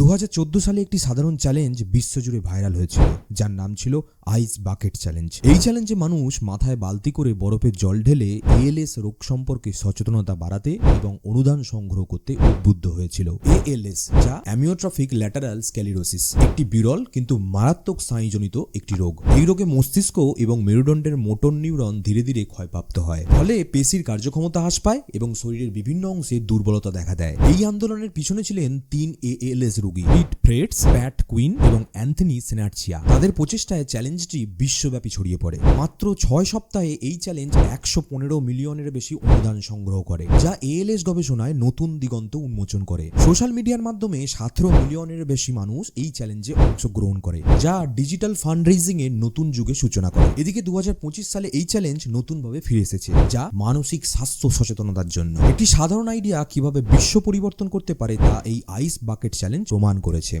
দু হাজার চোদ্দ সালে একটি সাধারণ চ্যালেঞ্জ বিশ্বজুড়ে ভাইরাল হয়েছিল, যার নাম ছিল আইস বাকেট চ্যালেঞ্জ এই চ্যালেঞ্জে মানুষ মাথায় বালতি করে বরফের জল ঢেলে এএলএস রোগ সম্পর্কে সচেতনতা বাড়াতে এবং অনুদান সংগ্রহ করতে উদ্বুদ্ধ হয়েছিল। এএলএস যা অ্যামিওট্রফিক ল্যাটারাল স্ক্যালিরোসিস একটি বিরল কিন্তু মারাত্মক স্নায়ুজনিত একটি রোগ। এই রোগে মস্তিষ্ক এবং মেরুদণ্ডের মোটর নিউরন ধীরে ধীরে ক্ষয়প্রাপ্ত হয়। ফলে পেশির কার্যক্ষমতা হ্রাস পায় এবং শরীরের বিভিন্ন অংশে দুর্বলতা দেখা দেয়। এই আন্দোলনের পিছনে ছিলেন তিন এএলএস রোগী। পিট ফ্রেডস প্যাট কুইন এবং অ্যান্থনি সেনার্চিয়া। তাদের প্রচেষ্টায় চ্যালেঞ্জটি বিশ্বব্যাপী ছড়িয়ে পড়ে। মাত্র ছয় সপ্তাহে এই চ্যালেঞ্জ একশো পনেরো মিলিয়নের বেশি অনুদান সংগ্রহ করে, যা এএলএস গবেষণায় নতুন দিগন্ত উন্মোচন করে। সোশ্যাল মিডিয়ার মাধ্যমে সতেরো মিলিয়নের বেশি মানুষ এই চ্যালেঞ্জে অংশগ্রহণ করে, যা ডিজিটাল ফান্ড রেজিং এর নতুন যুগে সূচনা করে। এদিকে দু হাজার পঁচিশ সালে এই চ্যালেঞ্জ নতুনভাবে ফিরে এসেছে, যা মানসিক স্বাস্থ্য সচেতনতার জন্য। একটি সাধারণ আইডিয়া কীভাবে বিশ্ব পরিবর্তন করতে পারে তা এই আইস বাকেট চ্যালেঞ্জ প্রমাণ করেছে।